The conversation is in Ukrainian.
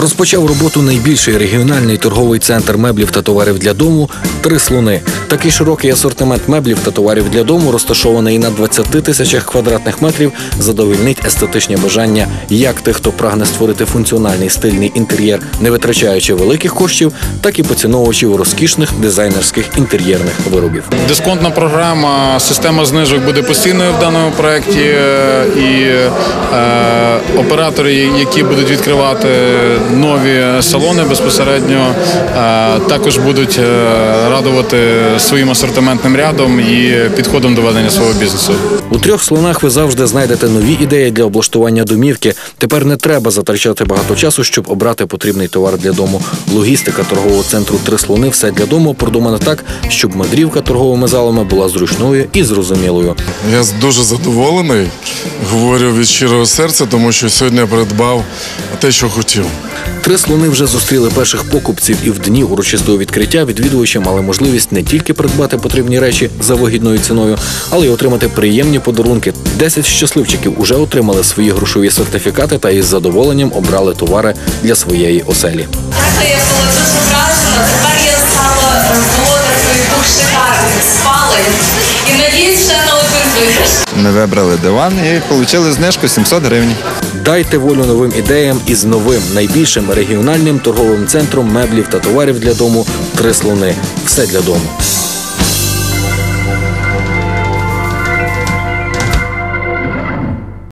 Розпочав роботу найбільший регіональний торговий центр меблів та товарів для дому три слони. Такий широкий асортимент меблів та товарів для дому, розташований на 20 тисячах квадратних метрів, задовільнить естетичні бажання як тих, хто прагне створити функціональний стильний інтер'єр, не витрачаючи великих коштів, так і поціновувачів розкішних дизайнерських інтер'єрних виробів. Дисконтна програма, система знижок буде постійною в даному проєкті, е, і е, оператори, які будуть відкривати нові салони безпосередньо, е, також будуть е, радувати своїм асортиментним рядом і підходом до ведення свого бізнесу. У трьох слонах ви завжди знайдете нові ідеї для облаштування домівки. Тепер не треба затрачати багато часу, щоб обрати потрібний товар для дому. Логістика торгового центру Три слони все для дому продумана так, щоб мандрівка торговими залами була зручною і зрозумілою. Я дуже задоволений, говорю від щирого серця, тому що сьогодні я придбав те, що хотів. Три слони вже зустріли перших покупців, і в дні урочистого відкриття відвідувачі мали можливість не тільки придбати потрібні речі за вигідною ціною, але й отримати приємні подарунки. Десять щасливчиків уже отримали свої грошові сертифікати та із задоволенням обрали товари для своєї оселі. Я була дуже вражена. Тепер я стала володаркою двох шикарних спалень і надіюсь Ми вибрали диван і отримали знижку 700 гривень. Дайте волю новим ідеям із новим найбільшим регіональним торговим центром меблів та товарів для дому Три слони. Все для дому.